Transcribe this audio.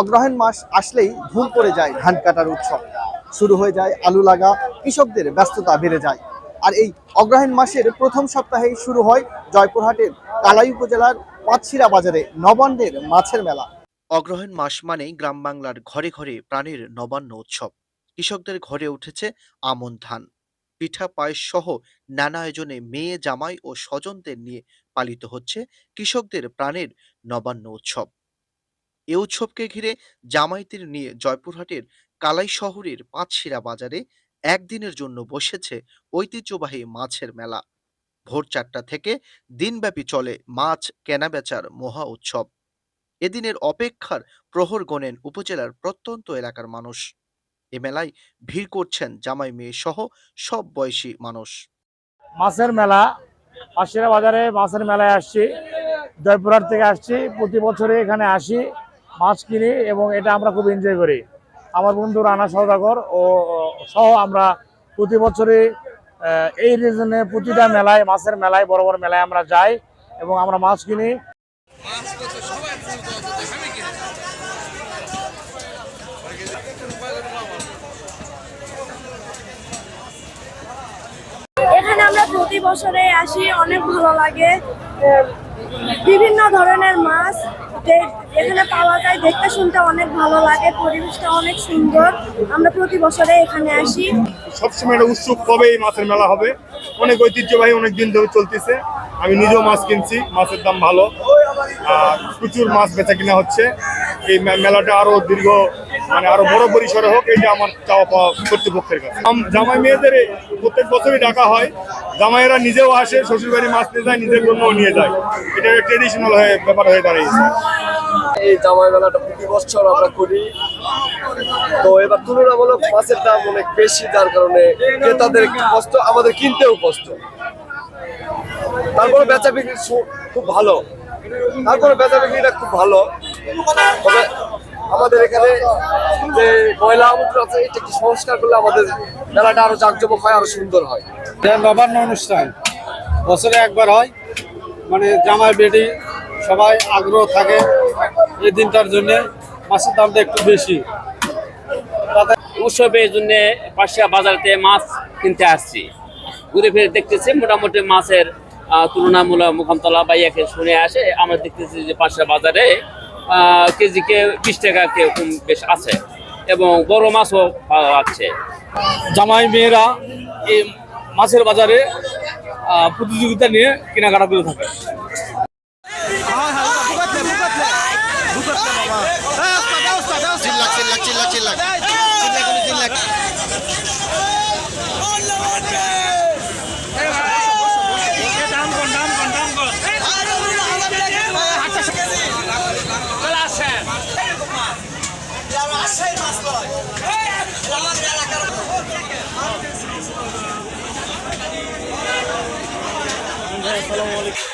অগ্রহায়ণ মাস আসলেই ধুম করে যায় ধান কাটার উৎসব। শুরু হয়ে যায় আলু লাগা, কৃষকদের ব্যস্ততা বেড়ে যায়। আর এই অগ্রহায়ণ মাসের প্রথম সপ্তাহেই শুরু হয় জয়পুরহাটের কালাই উপজেলার পাঁচশিরা বাজারে নবান্নের মাছের মেলা। অগ্রহায়ণ মাস মানেই গ্রাম বাংলার ঘরে ঘরে প্রাণের নবান্ন উৎসব। কৃষকদের ঘরে উঠেছে আমন ধান। পিঠা, পায়েস সহ নানা আয়োজনে মেয়ে, জামাই ও স্বজনদের নিয়ে পালিত হচ্ছে কৃষকদের প্রাণের নবান্ন উৎসব। এ উৎসবকে ঘিরে জামাইদের নিয়ে জয়পুরহাটের কালাই শহরের পাঁচশিরা বাজারে একদিনের জন্য বসেছে ঐতিহ্যবাহী মাছের মেলা। ভোর চারটা থেকে দিনব্যাপী চলে মাছ কেনাবেচার মহা উৎসব। এদিনের অপেক্ষার প্রহর গণেন উপজেলার প্রত্যন্ত এলাকার মানুষ। এ মেলায় ভিড় করছেন জামাই মেয়ে সহ সব বয়সী মানুষ। মাছের মেলা পাশের বাজারে মাছের মেলায় আসছি। জয়পুরহাট থেকে আসছি, প্রতি বছরে এখানে আসি। মাছ কিনি এবং এটা আমরা খুব এনজয় করি। আমার বন্ধু রানা সৌদাগর ও সহ আমরা প্রতি বছরে এই রিজনে প্রতিটা মেলায়, মাছের মেলায়, বড় বড় মেলায় আমরা যাই এবং আমরা মাছ কিনি। আমরা প্রতি বছরে আসি, অনেক ভালো লাগে। বিভিন্ন ধরনের মাছ এখানে পাওয়া যায়। দেখতে শুনতে অনেক ভালো লাগে, পরিবেশটা অনেক সুন্দর। আমরা প্রতি বছরে এখানে আসি। সবসময় একটা উৎসুক কবে এই মাছের মেলা হবে? অনেক ঐতিহ্যবাহী অনেক দিন ধরে চলতেছে। আমি নিজেও মাছ কিনছি, মাছের দাম ভালো। আর প্রচুর মাছ বেচা কিনা হচ্ছে। এই মেলাটা আরও দীর্ঘ মানে আরও বড় পরিসরে হোক, এটা আমার চাওয়া পাওয়া কর্তৃপক্ষের কাছে। জামাই মেয়েদের প্রত্যেক বছরই ডাকা হয়। জামাইয়েরা নিজেও আসে, শ্বশুরবাড়ি মাছ নিয়ে যায়, নিজের জন্যও নিয়ে যায়। এটা ট্রেডিশনাল হয়ে, ব্যাপার হয়ে দাঁড়িয়েছে। এই জামাই মেলাটা প্রতি বছর আমরা করি। তো এবার তুলনামূলক মাছের দাম অনেক বেশি, যার কারণে ক্রেতাদের কষ্ট, আমাদের কিনতেও কষ্ট। তারপরে বেচা বিক্রি খুব ভালো। তারপরে বেচা বিক্রিটা খুব ভালো। তবে আমাদের এখানে যে ময়লা আমন্ত্রণ আছে এটা একটু সংস্কার করলে আমাদের মেলাটা আরও জাঁকজমক হয় আরও সুন্দর হয়। নবান্ন অনুষ্ঠান। বছরে একবার হয়। মানে জামাই বেটি সবাই আগ্রহ থাকে এই দিনটার জন্য। মাছের দামটা একটু বেশি। উৎসবের জন্য পাশিয়া বাজারতে মাছ কিনতে আসছি। ঘুরে ফিরে দেখতেছি মোটামুটি মাছের তুলনামূলক মুখামতলা বা ইয়াকে শুনে আসে। আমরা দেখতেছি যে পাশিয়া বাজারে কেজিকে বিশ টাকা কীরকম বেশ আছে। এবং বড় মাছও পাওয়া যাচ্ছে। জামাই মেয়েরা এই মাছের বাজারে প্রতিযোগিতা নিয়ে কেনাকাটা করে থাকে। Assalamualaikum.